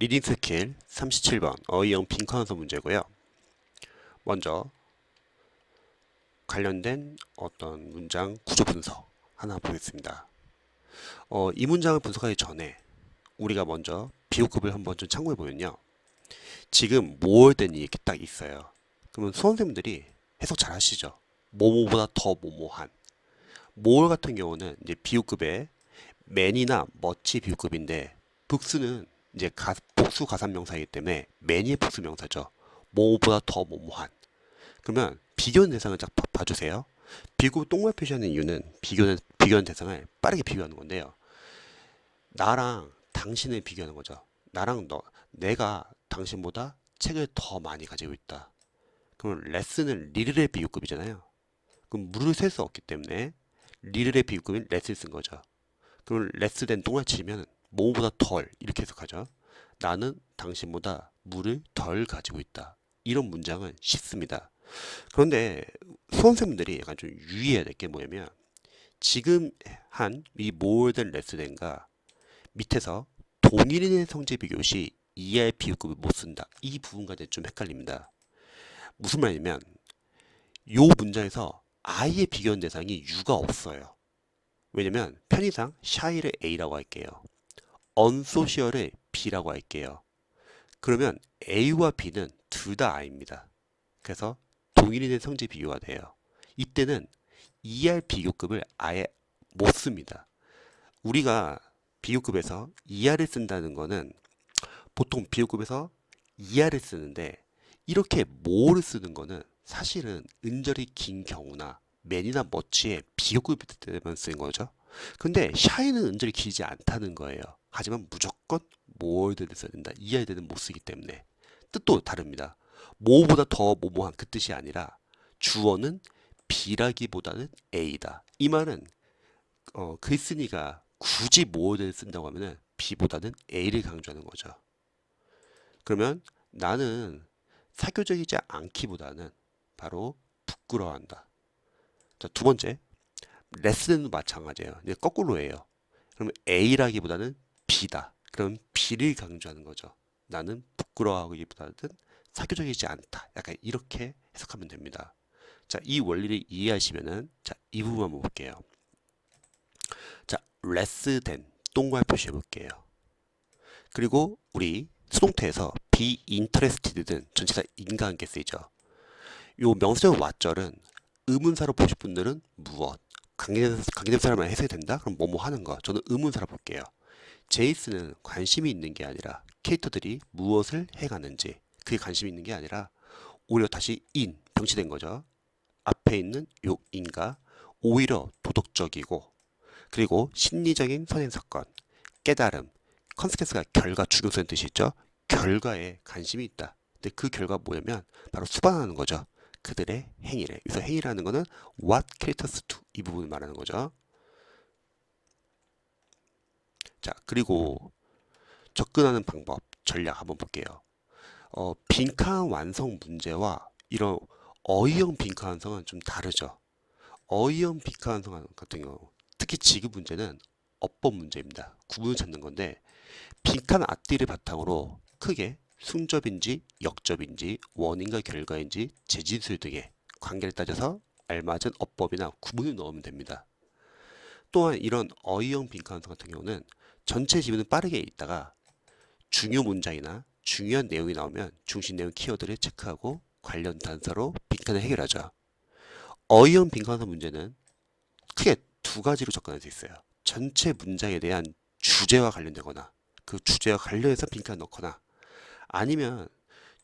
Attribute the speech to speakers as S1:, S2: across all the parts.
S1: 리딩 스킬 37번 어휘형 빈칸원서 문제고요. 먼저 관련된 어떤 문장 구조 분석 하나 보겠습니다. 어, 이 문장을 분석하기 전에 우리가 먼저 비호급을 한번 좀 참고해 보면요. 지금 모월된이 이렇게 딱 있어요. 그러면 수험생들이 해석 잘 하시죠? 뭐뭐보다 더 뭐뭐한. 모월 같은 경우는 이제 비호급의 맨이나 멋이 비호급인데 복수는 이제 가, 복수 가산명사이기 때문에 맨이 복수 명사죠. 뭐뭐보다 더 뭐뭐한. 그러면 비교는 대상을 딱 봐- 봐주세요. 비교 똥말 표시하는 이유는 비교는 비교는 대상을 빠르게 비교하는 건데요. 나랑 당신을 비교하는 거죠. 나랑 너, 내가 당신보다 책을 더 많이 가지고 있다. 그럼 레슨은 리를의 비교급이잖아요. 그럼 물을 셀 수 없기 때문에 리를의 비교급인 레스를 쓴 거죠. 그럼 레스 된 똥을 치면 뭐보다 덜 이렇게 해석하죠. 나는 당신보다 물을 덜 가지고 있다. 이런 문장은 쉽습니다. 그런데 수험생분들이 약간 좀 유의해야 될 게 뭐냐면 지금 한 이 모든 레스den과 밑에서 동일인의 성질 비교 시 ER 비교급을 못 쓴다. 이 이제 좀 헷갈립니다. 무슨 말이냐면 요 문장에서 아예 비교한 대상이 U가 없어요. 왜냐면 편의상 샤이를 A라고 할게요. 언소시얼을 B라고 할게요. 그러면 A와 B는 둘 다 I입니다. 그래서 동일인의 성질 비교가 돼요. 이때는 ER 비교급을 아예 못 씁니다. 우리가 비교급에서 ER을 쓴다는 거는 보통 비교급에서 ER을 쓰는데 이렇게 모를 쓰는 거는 사실은 은절이 긴 경우나 맨이나 머치에 비교급이 때만 쓰는 거죠. 근데 샤이는 은절이 길지 않다는 거예요. 하지만 무조건 모어드를 써야 된다. ER들은 못 쓰기 때문에 뜻도 다릅니다. 모보다 더 모모한 그 뜻이 아니라 주어는 B라기보다는 A다. 이 말은 어, 글쓴이가 굳이 모어드를 쓴다고 하면은 B보다는 A를 강조하는 거죠. 그러면 나는 사교적이지 않기보다는 바로 부끄러워한다. 자, 두 번째, 레슨도 마찬가지예요. 이제 거꾸로예요. 그러면 A라기보다는 B다. 그럼 B를 강조하는 거죠. 나는 부끄러워하기보다는 사교적이지 않다. 약간 이렇게 해석하면 됩니다. 자, 이 원리를 이해하시면은 자, 이 부분 한번 볼게요. 자, less than 동그란 표시해 볼게요. 그리고 우리 수동태에서 be interested는 전치사 인과 함께 쓰이죠. 요 명사절 왓절은 의문사로 보실 분들은 무엇, 관계된, 관계된 사람만 해석이 된다? 그럼 뭐뭐 하는 거. 저는 의문사로 볼게요. 제이스는 관심이 있는 게 아니라 캐릭터들이 무엇을 해가는지 그게 관심이 있는 게 아니라 오히려 다시 인, 병치된 거죠. 앞에 있는 요 인가 오히려 도덕적이고 그리고 심리적인 선행 사건, 깨달음, 컨스케스가 결과 주교수라는 뜻이 있죠. 결과에 관심이 있다. 근데 그 결과 뭐냐면 바로 수반하는 거죠. 그들의 행위를. 그래서 행위라는 거는 what characters do 이 부분을 말하는 거죠. 자, 그리고 접근하는 방법, 전략 한번 볼게요. 어, 빈칸 완성 문제와 이런 어휘형 빈칸 완성은 좀 다르죠. 어휘형 빈칸 완성 같은 경우, 특히 지금 문제는 어법 문제입니다. 구분을 찾는 건데 빈칸 앞뒤를 바탕으로 크게 순접인지 역접인지 원인과 결과인지 재진술 등의 관계를 따져서 알맞은 어법이나 구문을 넣으면 됩니다. 또한 이런 어휘형 빈칸 완성 같은 경우는 전체 지문을 빠르게 읽다가 중요 문장이나 중요한 내용이 나오면 중심 내용 키워드를 체크하고 관련 단서로 빈칸을 해결하죠. 어휘형 빈칸 완성 문제는 크게 두 가지로 접근할 수 있어요. 전체 문장에 대한 주제와 관련되거나 그 주제와 관련해서 빈칸을 넣거나 아니면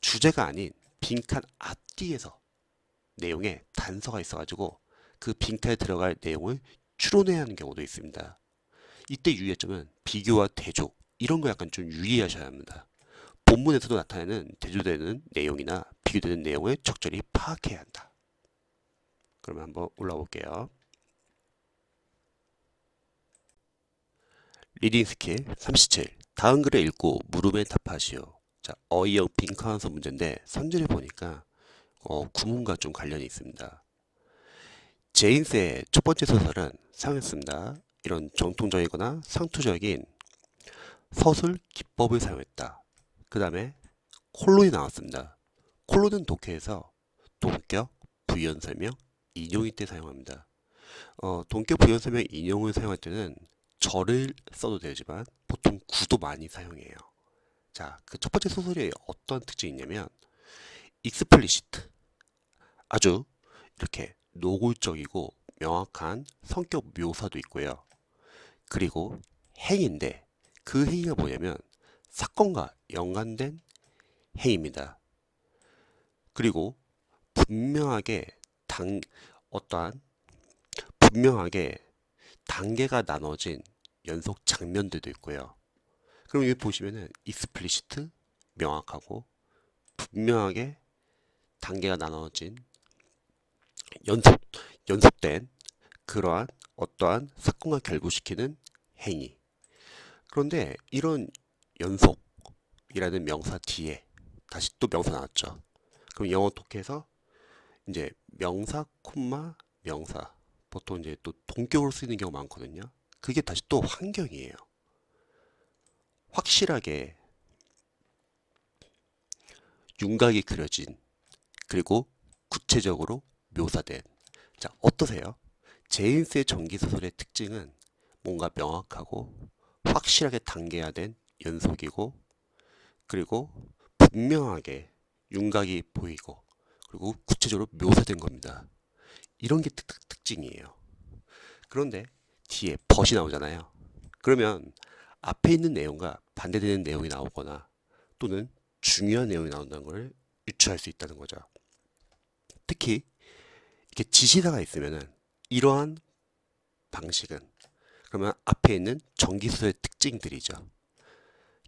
S1: 주제가 아닌 빈칸 앞뒤에서 내용에 단서가 있어가지고 그 빈칸에 들어갈 내용을 추론해야 하는 경우도 있습니다. 이때 유의할 점은 비교와 대조 이런 거 약간 좀 유의하셔야 합니다. 본문에서도 나타내는 대조되는 내용이나 비교되는 내용을 적절히 파악해야 한다. 그러면 한번 올라와 볼게요. 리딩 스킬 37. 다음 글을 읽고 물음에 답하시오. 자, 어휘형 빈칸서 문제인데 선지를 보니까 어, 구문과 좀 관련이 있습니다. 제인스의 첫 번째 소설은 사용했습니다. 이런 정통적이거나 상투적인 서술 기법을 사용했다. 그 다음에 콜론이 나왔습니다. 콜론은 독해에서 동격, 부연 설명, 인용일 때 사용합니다. 어, 동격, 부연 설명, 인용을 사용할 때는 절을 써도 되지만 보통 구도 많이 사용해요. 자, 그 첫 번째 소설이 어떤 특징이 있냐면 익스플리시트 아주 이렇게 노골적이고 명확한 성격 묘사도 있고요. 그리고 행인데 그 행위가 뭐냐면 사건과 연관된 행위입니다. 그리고 분명하게 당 어떠한 분명하게 단계가 나눠진 연속 장면들도 있고요. 그럼 여기 보시면은 익스플리시트 명확하고 분명하게 단계가 나눠진 연속 연속된 그러한 어떠한 사건과 결부시키는 행위. 그런데 이런 연속이라는 명사 뒤에 다시 또 명사 나왔죠. 그럼 영어 독해에서 이제 명사 콤마 명사 보통 이제 또 동격으로 쓰이는 경우 많거든요. 그게 다시 또 환경이에요. 확실하게 윤곽이 그려진 그리고 구체적으로 묘사된 자 어떠세요? 제인스의 전기소설의 특징은 뭔가 명확하고 확실하게 단계화 된 연속이고 그리고 분명하게 윤곽이 보이고 그리고 구체적으로 묘사된 겁니다. 이런 게 특, 특, 특징이에요. 그런데 뒤에 벗이 나오잖아요. 그러면 앞에 있는 내용과 반대되는 내용이 나오거나 또는 중요한 내용이 나온다는 걸 유추할 수 있다는 거죠. 특히 이렇게 지시사가 있으면은 이러한 방식은 그러면 앞에 있는 전기수의 특징들이죠.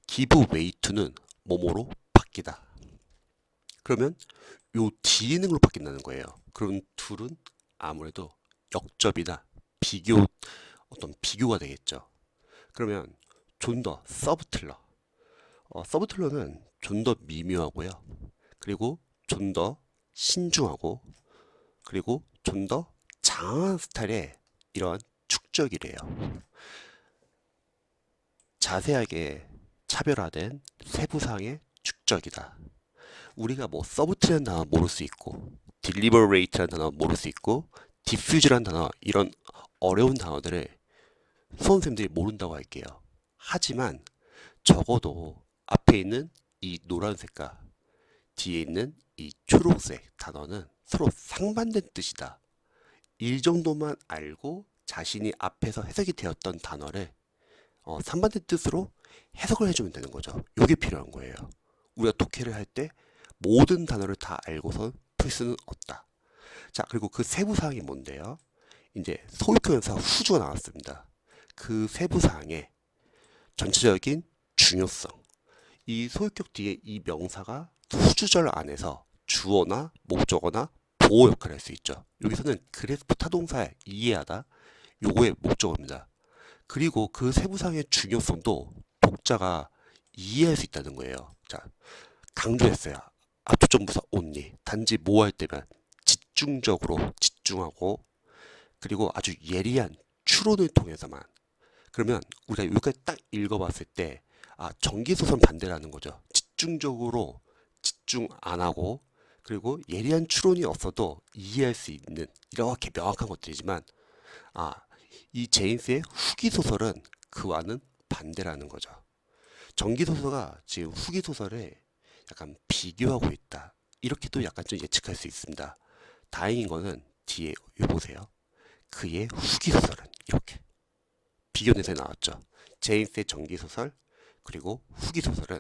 S1: give way to는 뭐뭐로 바뀌다. 그러면 요 걸로 바뀐다는 거예요. 그럼 둘은 아무래도 역접이나 비교 어떤 비교가 되겠죠. 그러면 좀 더 서브틀러. 어, 서브틀러는 좀 더 미묘하고요. 그리고 좀 더 신중하고 그리고 좀 더 장한 스타일의 이러한 축적이래요. 자세하게 차별화된 세부상의 축적이다. 우리가 뭐 서브트라는 단어 모를 수 있고 딜리버레이트라는 단어 모를 수 있고 디퓨즈라는 단어 이런 어려운 단어들을 수험생들이 모른다고 할게요. 하지만 적어도 앞에 있는 이 노란색과 뒤에 있는 이 초록색 단어는 서로 상반된 뜻이다. 이 정도만 알고 자신이 앞에서 해석이 되었던 단어를 어, 상반된 뜻으로 해석을 해주면 되는 거죠. 이게 필요한 거예요. 우리가 독해를 할 때 모든 단어를 다 알고서 풀 수는 없다. 자, 그리고 그 세부 사항이 뭔데요? 이제 소유표현사 후주가 나왔습니다. 그 세부 사항의 전체적인 중요성. 이 소유격 뒤에 이 명사가 후주절 안에서 주어나 목적어나 보호 역할을 할 수 있죠. 여기서는 그래스프 타동사에 이해하다 요거의 목적어입니다. 그리고 그 세부상의 중요성도 독자가 이해할 수 있다는 거예요. 자, 강조했어요. 압축정부사 only. 단지 뭐 할 때면 집중적으로 집중하고 그리고 아주 예리한 추론을 통해서만 그러면 우리가 여기까지 딱 읽어봤을 때 아, 전기소선 반대라는 거죠. 집중적으로 집중 안 하고 그리고 예리한 추론이 없어도 이해할 수 있는 이렇게 명확한 것들이지만 아, 이 제인스의 후기 소설은 그와는 반대라는 거죠. 전기 소설가 지금 후기 소설에 약간 비교하고 있다. 이렇게 도 약간 좀 예측할 수 있습니다. 다행인 거는 뒤에 요 보세요. 그의 후기 소설은 이렇게 비교 내세 나왔죠. 제인스의 전기 소설 그리고 후기 소설은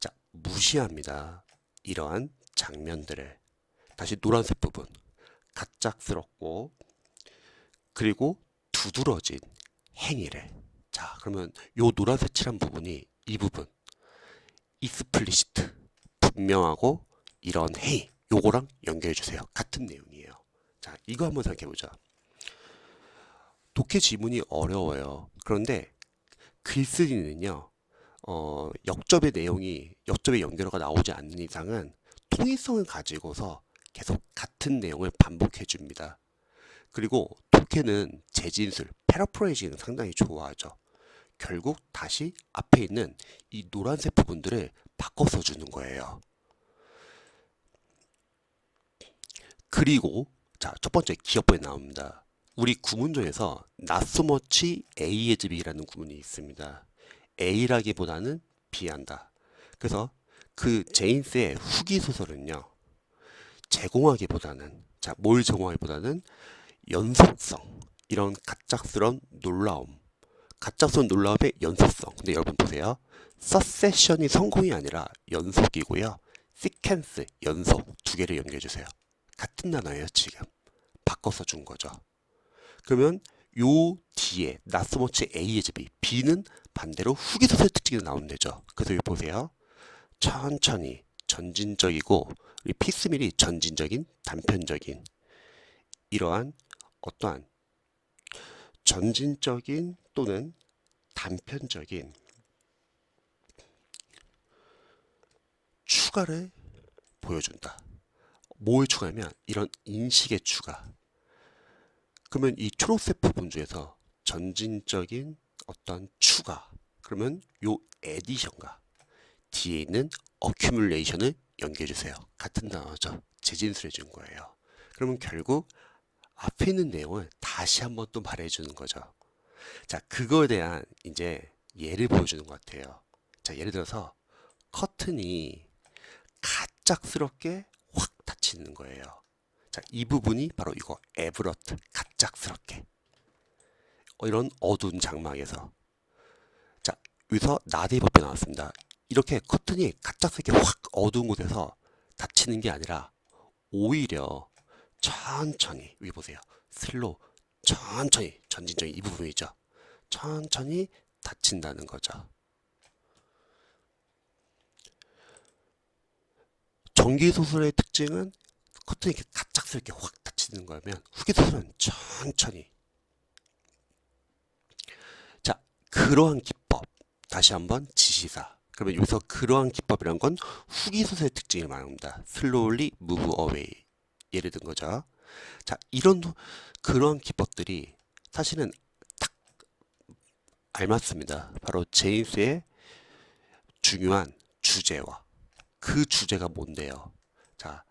S1: 자 무시합니다. 이러한 장면들을. 다시 노란색 부분. 가짝스럽고 그리고 두드러진 행위를. 자 그러면 요 노란색 칠한 부분이 이 부분. 익스플리시트 분명하고 이런 행위. 요거랑 연결해 주세요. 같은 내용이에요. 자 이거 한번 생각해 보자 독해 지문이 어려워요 그런데 글쓰기는요 어, 역접의 내용이 역접의 연결어가 나오지 않는 이상은 통일성을 가지고서 계속 같은 내용을 반복해 줍니다. 그리고 독해는 재진술, 패러프레이징을 상당히 좋아하죠. 결국 다시 앞에 있는 이 노란색 부분들을 바꿔 써주는 거예요. 그리고 자, 첫 번째 기업부에 나옵니다. 우리 구문 중에서 not so much A의 집이라는 구문이 있습니다. A라기보다는 B한다. 그래서 그 제인스의 후기 소설은요. 제공하기보다는 자, 뭘 제공하기보다는 연속성 이런 가짝스러운 놀라움 가짝스러운 놀라움의 연속성 근데 여러분 보세요 서세션이 성공이 아니라 연속이고요 시퀀스 연속 두 개를 연결해 주세요 같은 단어예요 지금 바꿔서 준 거죠 그러면 요 뒤에 나스모치 A의 집이 B는 반대로 후기소설 특징이 나오면 되죠 그래서 여기 보세요 천천히 전진적이고 이 피스밀이 전진적인 단편적인 이러한 어떠한 전진적인 또는 단편적인 추가를 보여준다. 뭐의 추가냐면 이런 인식의 추가. 그러면 이 초록색 부분 중에서 전진적인 어떤 추가. 그러면 요 에디션과 뒤에 있는 어큐뮬레이션을 연결해 주세요. 같은 단어죠. 재진술해 준 거예요. 그러면 결국 앞에 있는 내용을 다시 한번 또 말해 주는 거죠. 자, 그거에 대한 이제 예를 보여주는 것 같아요. 자, 예를 들어서 커튼이 가짝스럽게 확 닫히는 거예요. 자, 이 부분이 바로 이거 에브러트 가짝스럽게 어, 이런 어두운 장막에서 자, 여기서 법에 나왔습니다. 이렇게 커튼이 가짝스럽게 확 어두운 곳에서 닫히는 게 아니라 오히려 천천히 여기 보세요. 슬로 천천히 전진적인 이 부분이죠. 천천히 닫힌다는 거죠. 전기 소설의 특징은 커튼이 이렇게 갑작스럽게 확 닫히는 거면 후기 소설은 천천히. 자, 그러한 기법 다시 한번 지시사. 그러면 여기서 그러한 기법이란 건 후기 소설의 특징을 말합니다. slowly move away. 예를 든 거죠. 자, 이런 후- 그러한 기법들이 사실은 딱 알맞습니다. 바로 제임스의 중요한 주제와 그 주제가 뭔데요? 자,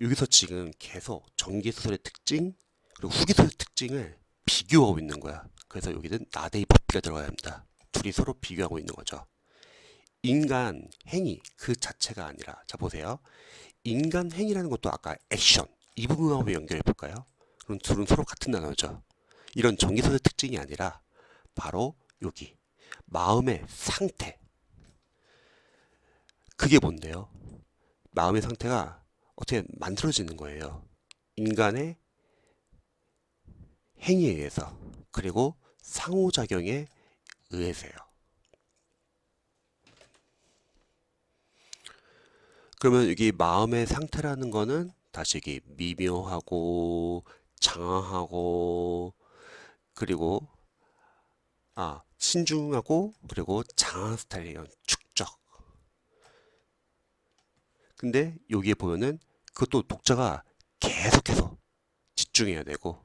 S1: 여기서 지금 계속 전기 소설의 특징 그리고 후기 소설의 특징을 비교하고 있는 거야. 그래서 여기는 나데이 법비가 들어가야 합니다. 둘이 서로 비교하고 있는 거죠. 인간 행위 그 자체가 아니라 자 보세요. 인간 행위라는 것도 아까 액션 이 부분하고 연결해 볼까요? 그럼 둘은 서로 같은 단어죠. 이런 전기소의 특징이 아니라 바로 여기 마음의 상태. 그게 뭔데요? 마음의 상태가 어떻게 만들어지는 거예요. 인간의 행위에 의해서 그리고 상호작용에 의해서요. 그러면 여기 마음의 상태라는 거는 다시 이게 미묘하고 장황하고 그리고 아 신중하고 그리고 장황 스타일의 이런 축적. 근데 여기에 보면은 그것도 독자가 계속해서 집중해야 되고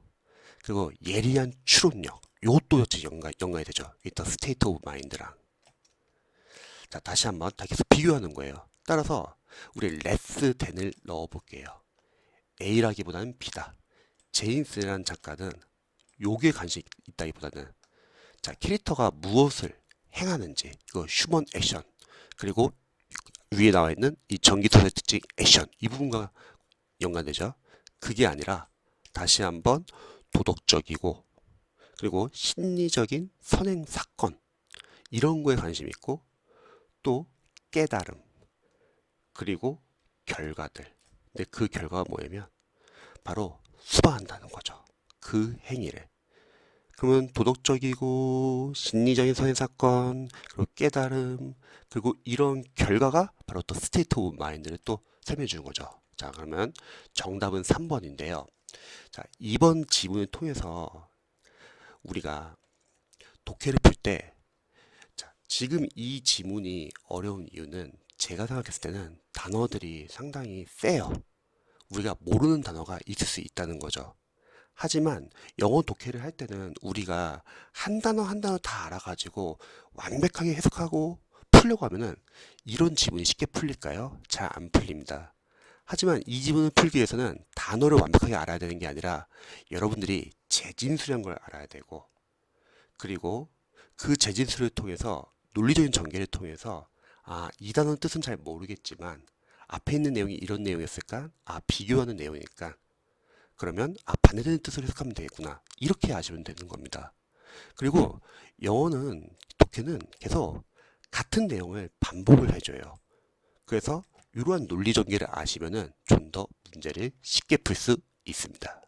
S1: 그리고 예리한 추론력 요것도 역시 연관, 연관이 되죠. 일단 스테이트 오브 마인드랑 자 다시 한번 다 계속 비교하는 거예요. 따라서 우리 레스 댄을 넣어 볼게요. A라기보다는 B다. 제임스라는 작가는 요게 관심이 있다기보다는 자 캐릭터가 무엇을 행하는지 이거 휴먼 액션 그리고 위에 나와 있는 이 전기토의 특징 액션 이 부분과 연관되죠. 그게 아니라 다시 한번 도덕적이고 그리고 심리적인 선행 사건 이런 거에 관심이 있고 또 깨달음 그리고 결과들. 근데 그 결과가 뭐냐면 바로 수반한다는 거죠. 그 행위를. 그러면 도덕적이고 심리적인 선행 사건 그리고 깨달음 그리고 이런 결과가 바로 또 스테이트 오브 마인드를 또 설명해 주는 거죠. 자, 그러면 정답은 3번인데요. 자, 이번 지문을 통해서 우리가 독해를 풀때 자, 지금 이 지문이 어려운 이유는 제가 생각했을 때는 단어들이 상당히 세요. 우리가 모르는 단어가 있을 수 있다는 거죠. 하지만 영어 독해를 할 때는 우리가 한 단어 한 단어 다 알아가지고 완벽하게 해석하고 풀려고 하면은 이런 지문이 쉽게 풀릴까요? 잘 안 풀립니다. 하지만 이 지문을 풀기 위해서는 단어를 완벽하게 알아야 되는 게 아니라 여러분들이 재진수란 걸 알아야 되고 그리고 그 재진수를 통해서 논리적인 전개를 통해서 아, 이 단어는 뜻은 잘 모르겠지만 앞에 있는 내용이 이런 내용이었을까? 아, 비교하는 내용이니까 그러면 아, 반대되는 뜻으로 해석하면 되겠구나. 이렇게 아시면 되는 겁니다. 그리고 영어는 독해는 계속 같은 내용을 반복을 해줘요. 그래서 이러한 논리 전개를 아시면은 좀 더 문제를 쉽게 풀 수 있습니다.